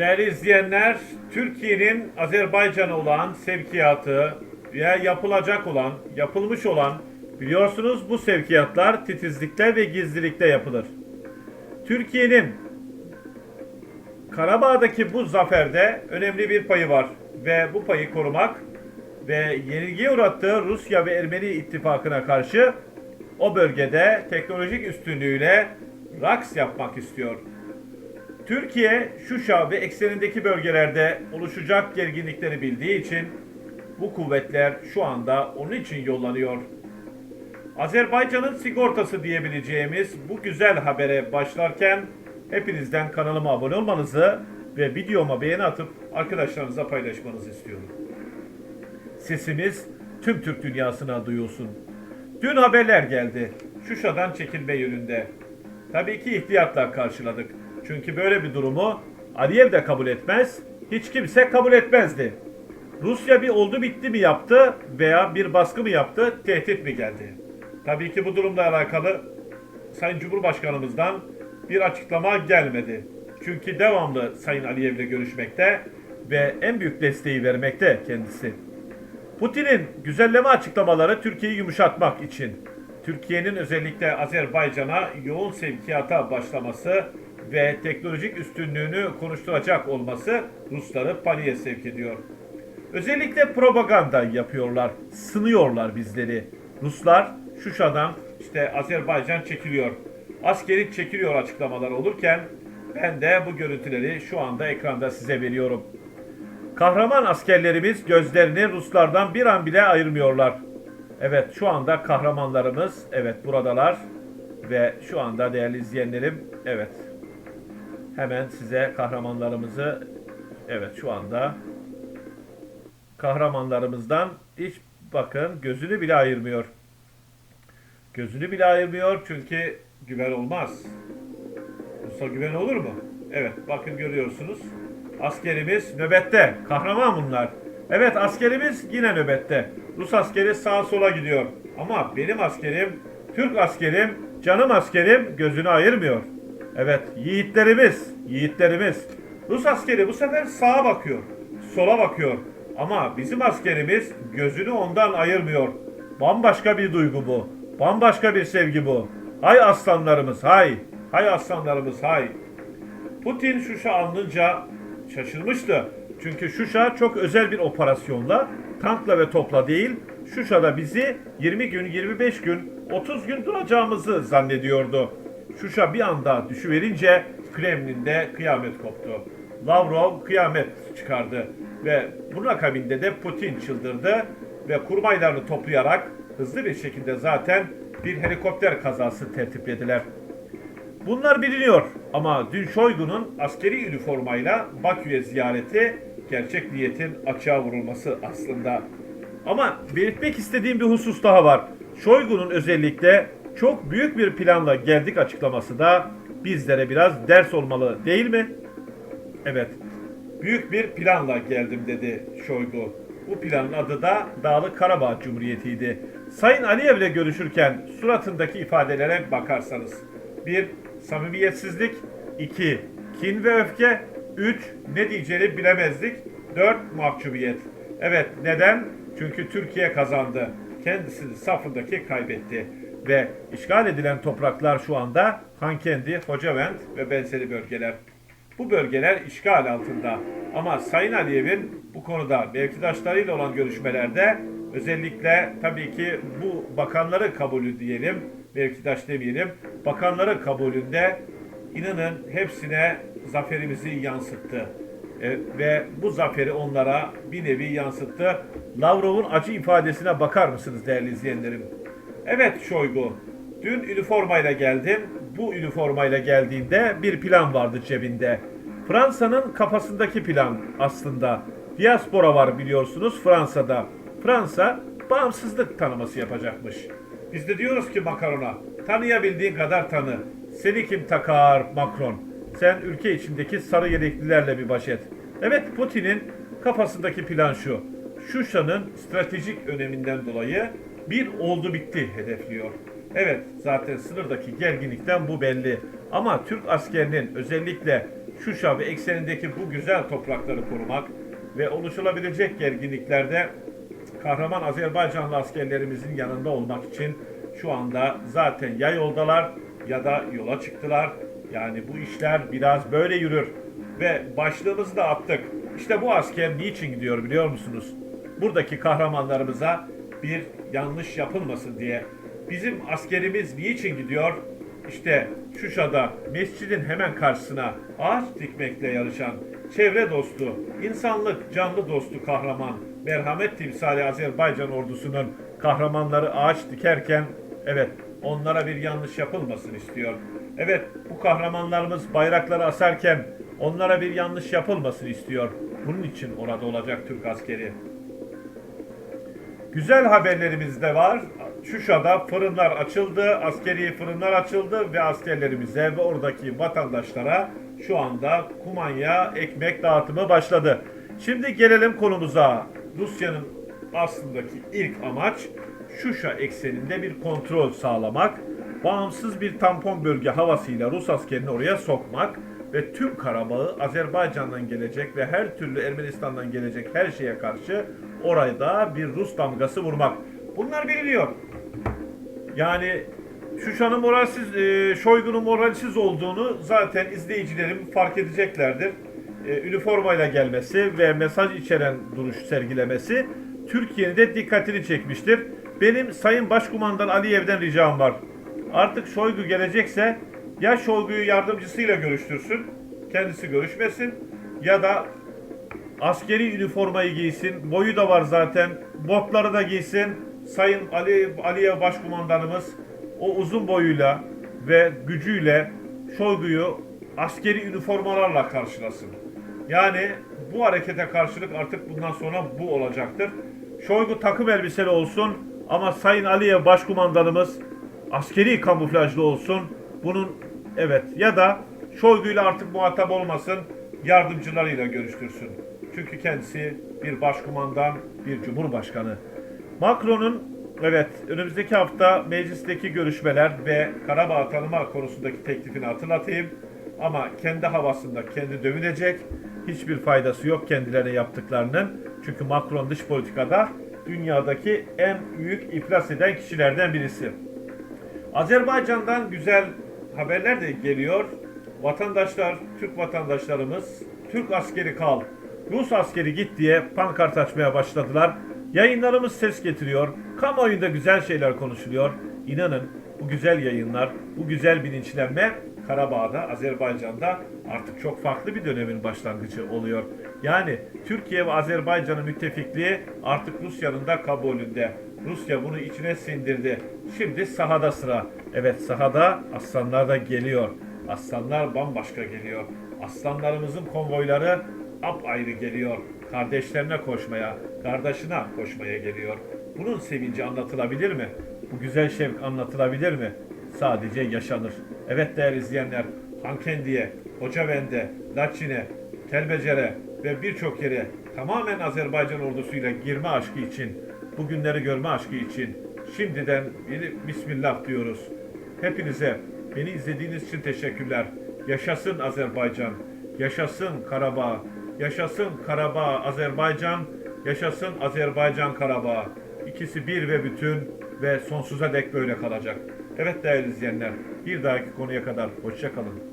Değerli izleyenler, Türkiye'nin Azerbaycan'a olan sevkiyatı veya yapılacak olan, yapılmış olan biliyorsunuz bu sevkiyatlar titizlikle ve gizlilikle yapılır. Türkiye'nin Karabağ'daki bu zaferde önemli bir payı var ve bu payı korumak ve yenilgiye uğrattığı Rusya ve Ermeni ittifakına karşı o bölgede teknolojik üstünlüğüyle raks yapmak istiyor. Türkiye, Şuşa ve eksenindeki bölgelerde oluşacak gerginlikleri bildiği için bu kuvvetler şu anda onun için yollanıyor. Azerbaycan'ın sigortası diyebileceğimiz bu güzel habere başlarken hepinizden kanalıma abone olmanızı ve videoma beğeni atıp arkadaşlarınıza paylaşmanızı istiyorum. Sesimiz tüm Türk dünyasına duyulsun. Dün haberler geldi. Şuşa'dan çekilme yönünde. Tabii ki ihtiyatla karşıladık. Çünkü böyle bir durumu Aliyev de kabul etmez, hiç kimse kabul etmezdi. Rusya bir oldu bitti mi yaptı veya bir baskı mı yaptı, tehdit mi geldi? Tabii ki bu durumla alakalı Sayın Cumhurbaşkanımızdan bir açıklama gelmedi. Çünkü devamlı Sayın Aliyev'le görüşmekte ve en büyük desteği vermekte kendisi. Putin'in güzelleme açıklamaları Türkiye'yi yumuşatmak için Türkiye'nin özellikle Azerbaycan'a yoğun sevkiyata başlaması ve teknolojik üstünlüğünü konuşturacak olması Rusları paniğe sevk ediyor. Özellikle propaganda yapıyorlar, sınıyorlar bizleri. Ruslar Şuşa'dan işte Azerbaycan çekiliyor, askeri çekiliyor açıklamalar olurken ben de bu görüntüleri şu anda ekranda size veriyorum. Kahraman askerlerimiz gözlerini Ruslardan bir an bile ayırmıyorlar. Evet şu anda kahramanlarımız evet buradalar ve şu anda değerli izleyenlerim evet hemen size kahramanlarımızı evet şu anda kahramanlarımızdan hiç bakın gözünü bile ayırmıyor. Gözünü bile ayırmıyor çünkü güven olmaz. Rus'a güven olur mu? Evet bakın görüyorsunuz. Askerimiz nöbette. Kahraman bunlar. Evet askerimiz yine nöbette. Rus askeri sağa sola gidiyor. Ama benim askerim, Türk askerim, canım askerim gözünü ayırmıyor. Evet yiğitlerimiz, yiğitlerimiz. Rus askeri bu sefer sağa bakıyor, sola bakıyor. Ama bizim askerimiz gözünü ondan ayırmıyor. Bambaşka bir duygu bu. Bambaşka bir sevgi bu. Hay aslanlarımız hay. Hay aslanlarımız hay. Putin Şuşa alınınca şaşırmıştı. Çünkü Şuşa çok özel bir operasyonla, tankla ve topla değil, Şuşa'da bizi 20 gün, 25 gün, 30 gün duracağımızı zannediyordu. Şuşa bir anda düşüverince Kremlin'de kıyamet koptu. Lavrov kıyamet çıkardı ve bunun akabinde de Putin çıldırdı ve kurmaylarını toplayarak hızlı bir şekilde zaten bir helikopter kazası tertiplediler. Bunlar biliniyor ama dün Şoygu'nun askeri üniformayla Bakü'ye ziyareti gerçek niyetin açığa vurulması aslında. Ama belirtmek istediğim bir husus daha var. Şoygu'nun özellikle çok büyük bir planla geldik açıklaması da bizlere biraz ders olmalı değil mi? Evet. Büyük bir planla geldim dedi Şoygu. Bu planın adı da Dağlık Karabağ Cumhuriyeti'ydi. Sayın Aliyev'le görüşürken suratındaki ifadelere bakarsanız. Bir, samimiyetsizlik. iki kin ve öfke. Üç, ne diyeceğini bilemezdik. Dört, mahcubiyet. Evet, neden? Çünkü Türkiye kazandı. Kendisinin safındaki kaybetti. Ve işgal edilen topraklar şu anda Hankendi, Hocavent ve benzeri bölgeler. Bu bölgeler işgal altında. Ama Sayın Aliyev'in bu konuda mevkidaşlarıyla olan görüşmelerde özellikle tabii ki bu bakanları kabulü diyelim, mevkidaş demeyelim, bakanları kabulünde inanın hepsine zaferimizi yansıttı. E, ve bu zaferi onlara bir nevi yansıttı. Lavrov'un acı ifadesine bakar mısınız değerli izleyenlerim? Evet Şoygu, dün üniformayla geldin. Bu üniformayla geldiğinde bir plan vardı cebinde. Fransa'nın kafasındaki plan aslında. Diaspora var biliyorsunuz Fransa'da. Fransa bağımsızlık tanıması yapacakmış. Biz de diyoruz ki Macron'a tanıyabildiğin kadar tanı. Seni kim takar Macron? Sen ülke içindeki sarı yeleklilerle bir baş et. Evet Putin'in kafasındaki plan şu. Şuşa'nın stratejik öneminden dolayı bir oldu bitti hedefliyor. Evet zaten sınırdaki gerginlikten bu belli. Ama Türk askerinin özellikle Şuşa ve eksenindeki bu güzel toprakları korumak ve oluşulabilecek gerginliklerde kahraman Azerbaycanlı askerlerimizin yanında olmak için şu anda zaten ya yoldalar ya da yola çıktılar. Yani bu işler biraz böyle yürür. Ve başlığımızı da attık. İşte bu asker niçin gidiyor biliyor musunuz? Buradaki kahramanlarımıza bir yanlış yapılmasın diye. Bizim askerimiz niçin gidiyor? İşte Şuşa'da mescidin hemen karşısına ağaç dikmekle yarışan çevre dostu, insanlık canlı dostu kahraman, merhamet timsali Azerbaycan ordusunun kahramanları ağaç dikerken evet onlara bir yanlış yapılmasın istiyor. Evet bu kahramanlarımız bayrakları asarken onlara bir yanlış yapılmasın istiyor. Bunun için orada olacak Türk askeri. Güzel haberlerimiz de var. Şuşa'da fırınlar açıldı, askeri fırınlar açıldı ve askerlerimize ve oradaki vatandaşlara şu anda kumanya, ekmek dağıtımı başladı. Şimdi gelelim konumuza. Rusya'nın aslındaki ilk amaç Şuşa ekseninde bir kontrol sağlamak, bağımsız bir tampon bölge havasıyla Rus askerini oraya sokmak ve tüm Karabağ'ı Azerbaycan'dan gelecek ve her türlü Ermenistan'dan gelecek her şeye karşı orada bir Rus damgası vurmak. Bunlar biliniyor. Yani Şuşa'nın moralsiz, e, Şoygu'nun moralsiz olduğunu zaten izleyicilerim fark edeceklerdir. E, üniformayla gelmesi ve mesaj içeren duruş sergilemesi Türkiye'nin de dikkatini çekmiştir. Benim Sayın Başkumandan Aliyev'den ricam var. Artık Şoygu gelecekse ya Şoygu'yu yardımcısıyla görüştürsün, kendisi görüşmesin ya da askeri üniformayı giysin. Boyu da var zaten. Botları da giysin. Sayın Ali Aliyev Başkumandanımız o uzun boyuyla ve gücüyle Şoygu'yu askeri üniformalarla karşılasın. Yani bu harekete karşılık artık bundan sonra bu olacaktır. Şoygu takım elbiseli olsun ama Sayın Aliyev Başkumandanımız askeri kamuflajlı olsun. Bunun evet ya da Şoygu'yla artık muhatap olmasın yardımcılarıyla görüştürsün. Çünkü kendisi bir başkumandan, bir cumhurbaşkanı. Macron'un evet önümüzdeki hafta meclisteki görüşmeler ve Karabağ tanıma konusundaki teklifini hatırlatayım. Ama kendi havasında kendi dövünecek. Hiçbir faydası yok kendilerine yaptıklarının. Çünkü Macron dış politikada dünyadaki en büyük iflas eden kişilerden birisi. Azerbaycan'dan güzel haberler de geliyor. Vatandaşlar, Türk vatandaşlarımız Türk askeri kal, Rus askeri git diye pankart açmaya başladılar. Yayınlarımız ses getiriyor. Kamuoyunda güzel şeyler konuşuluyor. İnanın bu güzel yayınlar, bu güzel bilinçlenme Karabağ'da, Azerbaycan'da artık çok farklı bir dönemin başlangıcı oluyor. Yani Türkiye ve Azerbaycan'ın müttefikliği artık Rusya'nın da kabulünde. Rusya bunu içine sindirdi. Şimdi sahada sıra. Evet sahada aslanlar da geliyor. Aslanlar bambaşka geliyor. Aslanlarımızın konvoyları apayrı geliyor. Kardeşlerine koşmaya, kardeşine koşmaya geliyor. Bunun sevinci anlatılabilir mi? Bu güzel şevk anlatılabilir mi? Sadece yaşanır. Evet değerli izleyenler, Hankendi'ye, Hocaven'de, Laçin'e, Kelbecer'e ve birçok yere tamamen Azerbaycan ordusuyla girme aşkı için, bu günleri görme aşkı için şimdiden bir Bismillah diyoruz. Hepinize beni izlediğiniz için teşekkürler. Yaşasın Azerbaycan, yaşasın Karabağ, yaşasın Karabağ Azerbaycan, yaşasın Azerbaycan Karabağ. İkisi bir ve bütün ve sonsuza dek böyle kalacak. Evet değerli izleyenler, bir dahaki konuya kadar hoşça kalın.